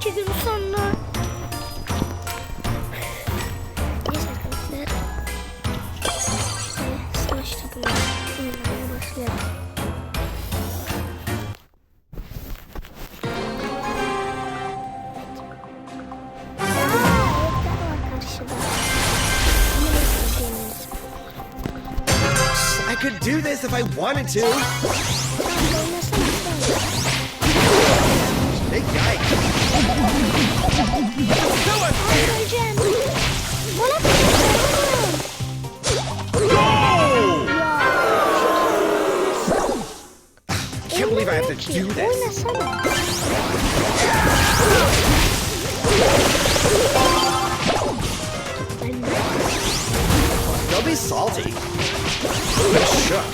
iki gün sonra. Neyse arkadaşlar. İşte topunu oynamaya başlayalım. I could do this if I wanted to. To do this. Oynasana. Ben de Don't be salty. I'm shook.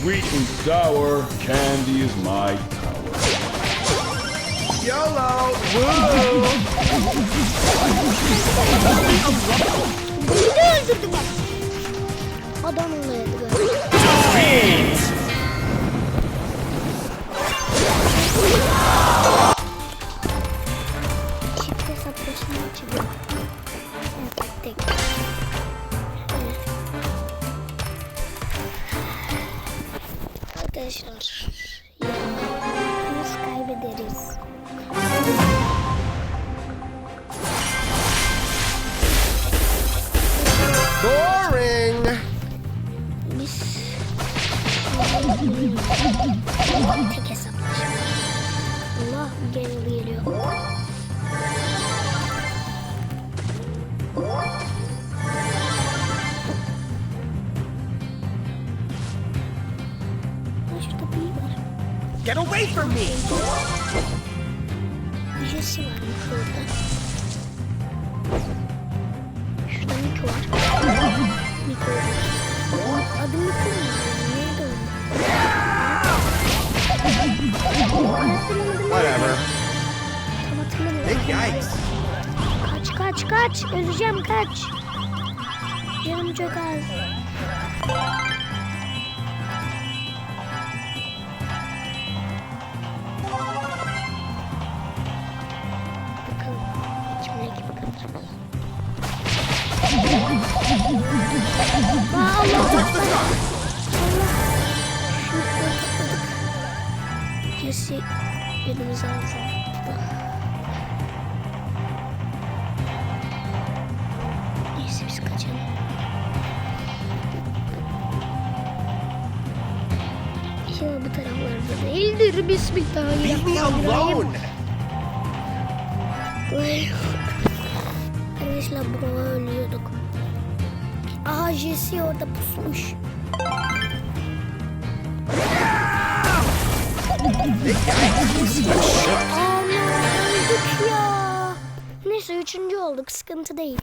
Sweet and sour, candy is my power. YOLO. Woo. Beni de öldürdü bak. Adam olaydı Çift hesaplaşma açılıyor. Evet, tek. Evet. Arkadaşlar. Ya, Jesse varmış orada. Şurada Miko var. Miko. Adı Miko mu? Neydi o? Whatever. Tam hatırlamıyorum. Yikes. Kaç kaç kaç. Öleceğim kaç. Canım çok az. Jesse elimize aldı. Neyse biz kaçalım. İnşallah bu taraflarda değildir. Leave me Bismillahirrahmanirrahim. alone. Arkadaşlar burada ölüyorduk. Aha Jesse orada pusmuş. Ya. Neyse üçüncü olduk. Sıkıntı değil.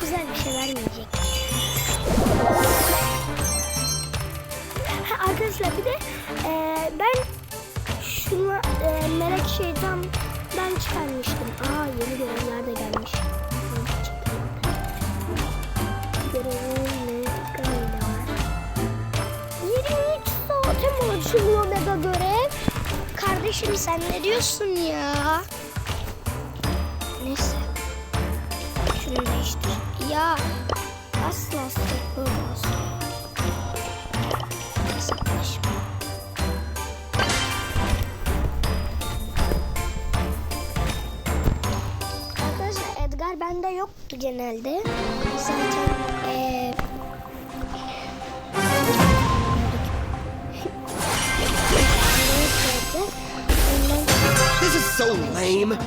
Güzel bir şey vermeyecek. Ha, arkadaşlar bir de e, ben şunu e, melek şeytandan çıkarmıştım. Aa yeni görevler de gelmiş. 23 saate mi açılıyor mega görev? Kardeşim sen ne diyorsun ya? Neyse. Şunu değiştir. Ya yoktu genelde. Zaten Ondan This is so lame.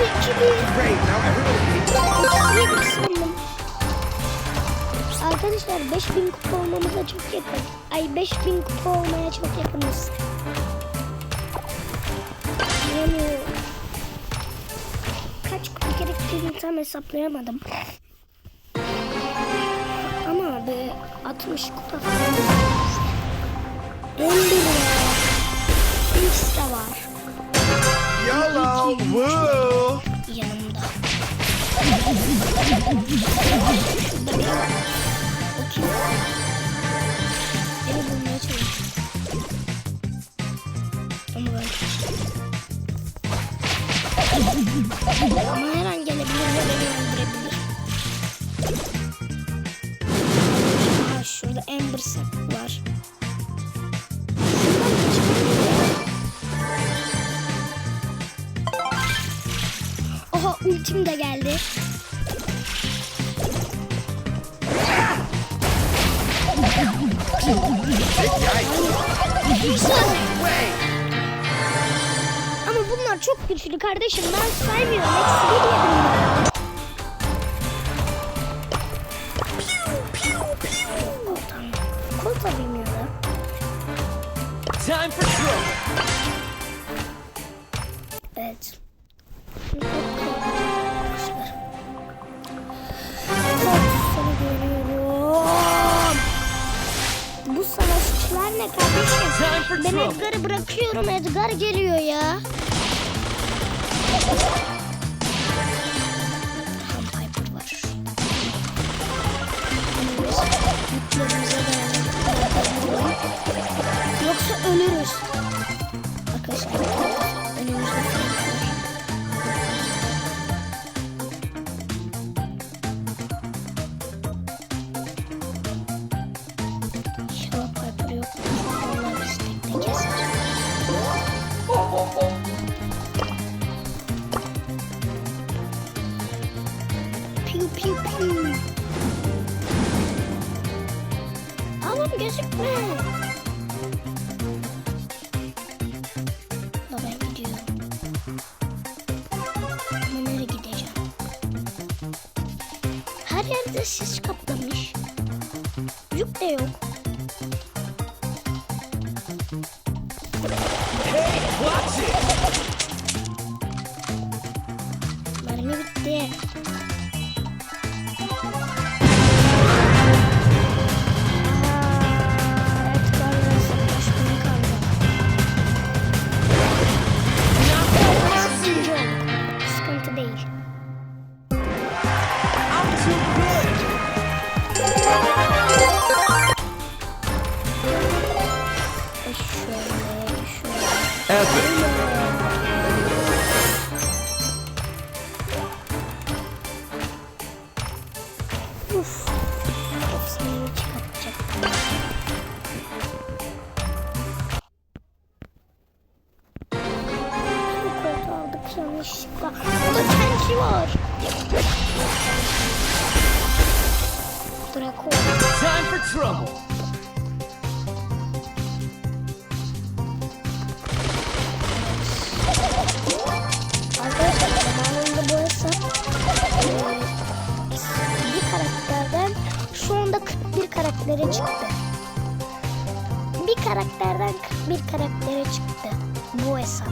artı iki bin. Arkadaşlar 5000 kupa olmamıza çok yakın. Ay 5000 kupa olmaya çok yakınız. Yani kaç kupa gerektiğini tam hesaplayamadım. Ama abi 60 kupa falan. En bile. X de var. Yolo. Woo. Yanımda. Okey. Beni bulmaya çalışıyor. Ama ben Ama her an gelebilir ve beni öldürebilir. Ha şurada Ember'sın. Ama bunlar çok güçlü kardeşim. Ben saymıyorum. Eksi bir. Hey, watch it! Let me with Hepsini çıkartacak. Koltuğu aldık yanlışlıkla. Burada tanki var. Draco. Time for trouble. bir karaktere çıktı bu hesap.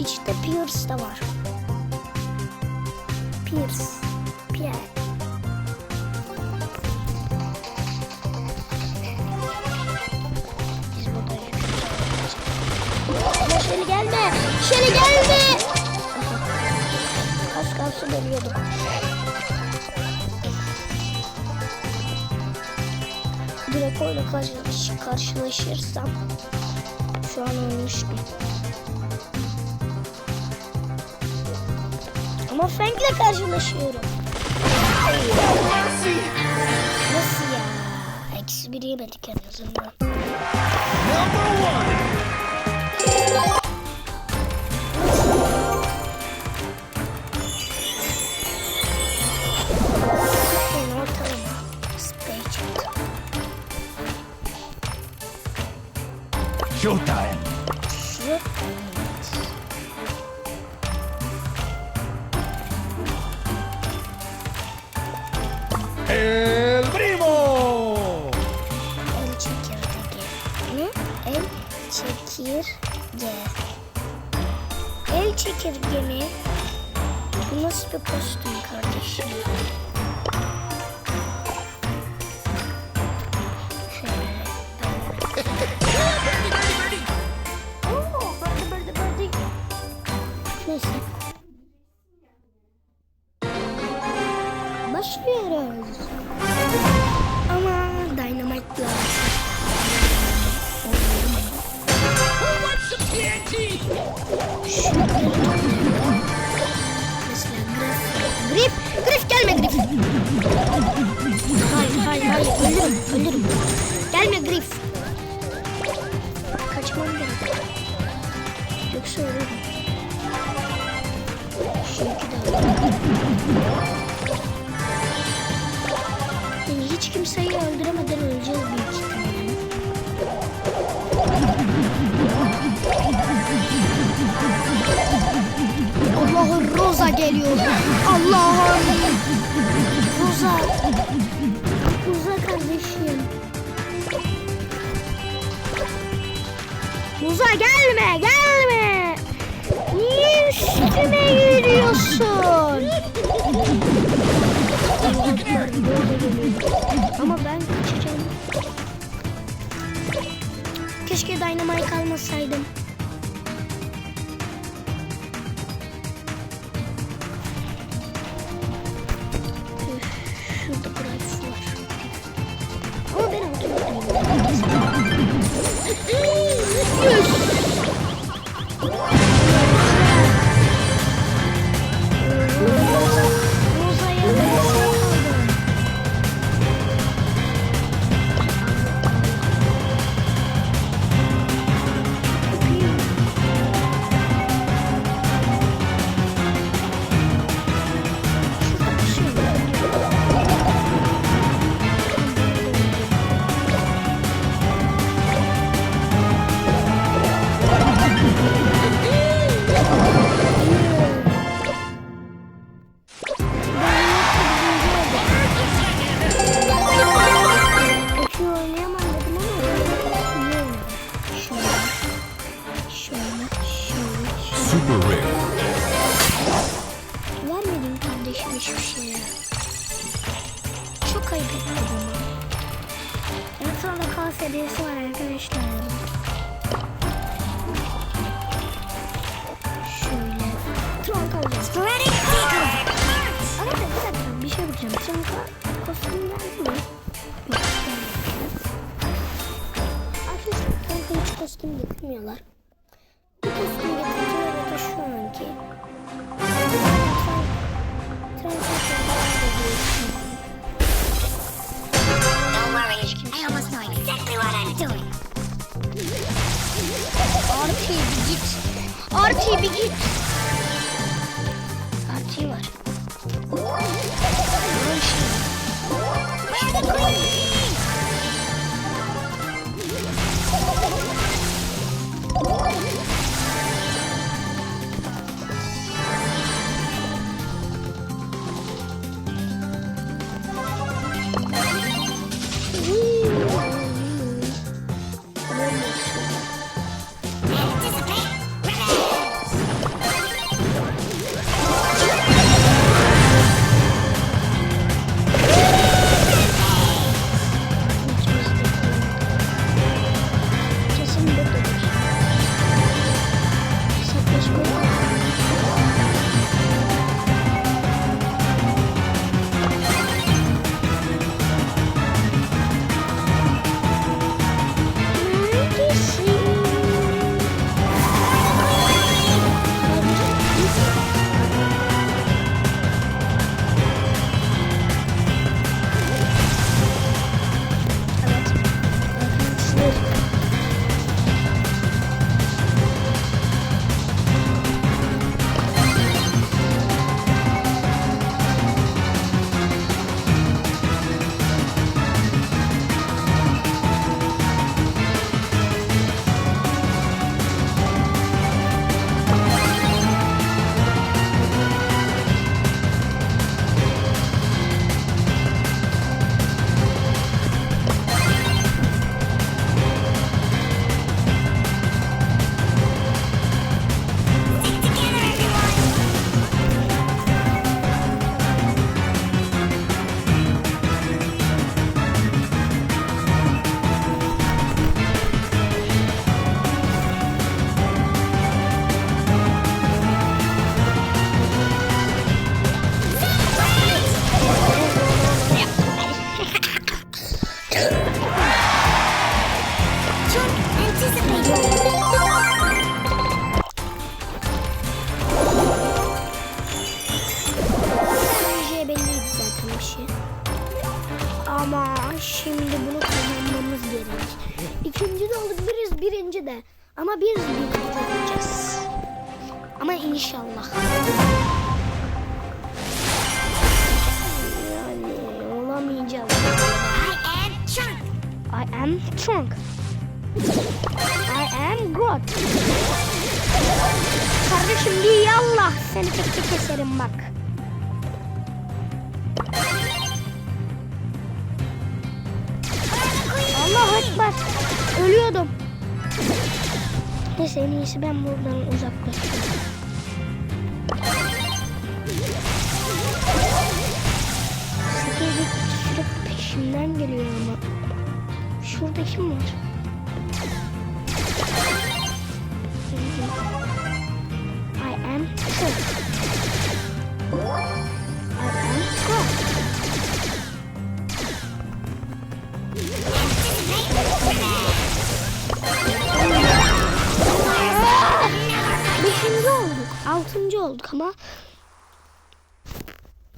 İşte Pierce da var. Pierce. Pierre. Şöyle gelme. Şöyle gelme. Az kalsın ölüyordum. Draco ile karşılaş karşılaşırsam şu an ölmüştüm. Ama Frank'le karşılaşıyorum. Nasıl ya? Eksi bir yemedik en azından. Number one. Geliyor. Allah'ım. Rosa. Rosa kardeşim. Rosa gelme gelme. Niye üstüme yürüyorsun? Ama ben kaçacağım. Keşke Dynamite kalmasaydım. Hee-hee! kısmı getirmiyorlar. Bu kısmı getirince de şu anki. Artı bir git. Artı bir git. Ama şimdi bunu kazanmamız gerek. İkinci de olabiliriz, birinci de. Ama biz birinci olacağız. Ama inşallah. Yani olamayacağız. I am Chunk. I am Trunk. I am God. Kardeşim bir yallah seni tek tek keserim bak. Ölüyordum. Neyse en iyisi ben buradan uzaklaşayım. Sıkıcı sürekli peşimden geliyor ama. Şurada kim var? Olduk ama.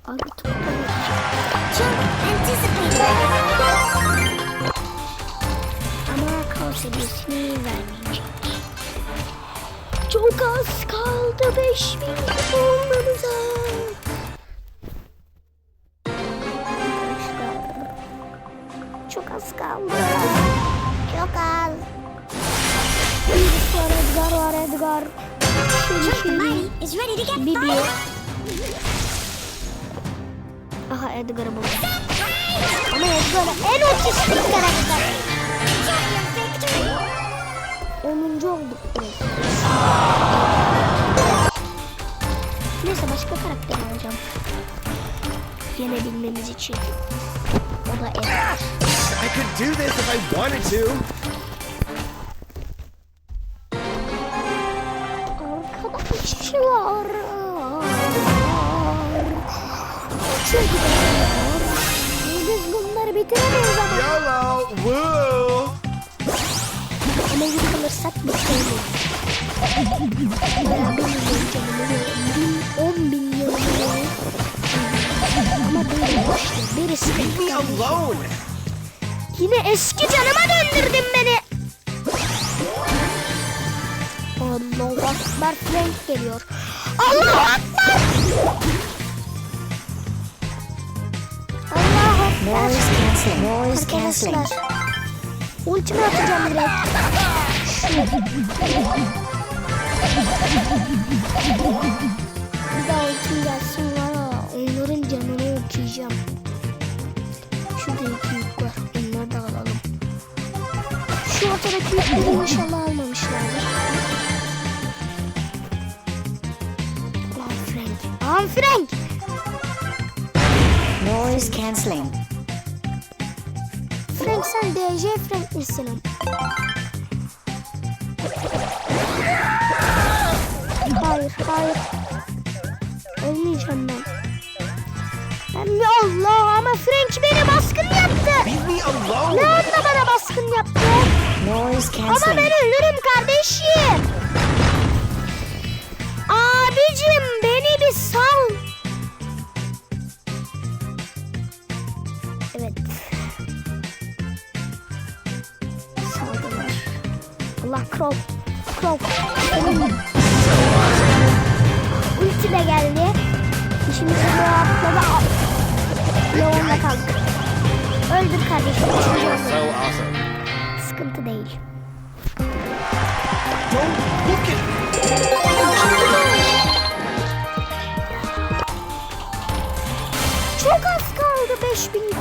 Abi anticipated. Ama hediyesini vermeyecek. Çok az kaldı 5000 olmamıza. Çok az kaldı. Çok az. Birisi var Edgar Edgar. Şöyle İs ready to get Bibi. fired. Aha Edgar'ı buldum. Ama Edgar en otistik karakter. Enjoy your victory. 10. olduk. Neyse başka karakter alacağım. Yenebilmemiz için. O da Edgar. I could do this if I wanted to. Woo! Ama yıkılırsak bir şey olur. Bayağı bir milyon canımı veriyorum. Bin, on bin yılını veriyorum. Ama böyle işte. Birisi Leave me alone! Yine eski canıma döndürdün beni. Allahu Akbar Frank geliyor. Allahu Akbar. Allahu Akbar. Canceling. Noise canceling. Ultimi atacağım direkt. Bir daha ultim gelsin var ya. Onların canını okuyacağım. Şurada iki yük var. Onları da alalım. Şu ortadaki yükleri inşallah almamışlardır. Lan Frank. Lan Frank. Noise canceling. Frank sen DJ Frank misin? Hayır, hayır. Ölmeyeceğim ben. Ben bir Allah ama Frank beni baskın yaptı. Leave me Ne anda bana baskın yaptı? Noise Ama ben ölürüm kardeşim. Abicim beni bir sal. Crow. Ölüm. Ulti de geldi. İşimizi bu atladı. Leon'la kaldık. Öldür kardeşim. Sıkıntı değil. Çok az kaldı 5000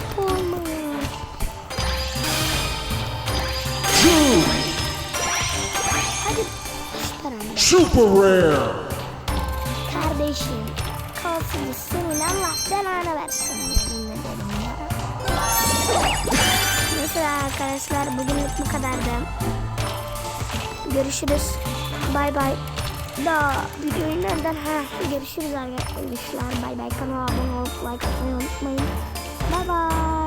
Super rare. Kardeşim. Kalsın senin Allah belanı versin. Mesela arkadaşlar bugünlük bu kadardı. Görüşürüz. Bay bay. Daha videoyu nereden? Ha, görüşürüz arkadaşlar. Bay bay. Kanala abone olup like atmayı unutmayın. Bay bay.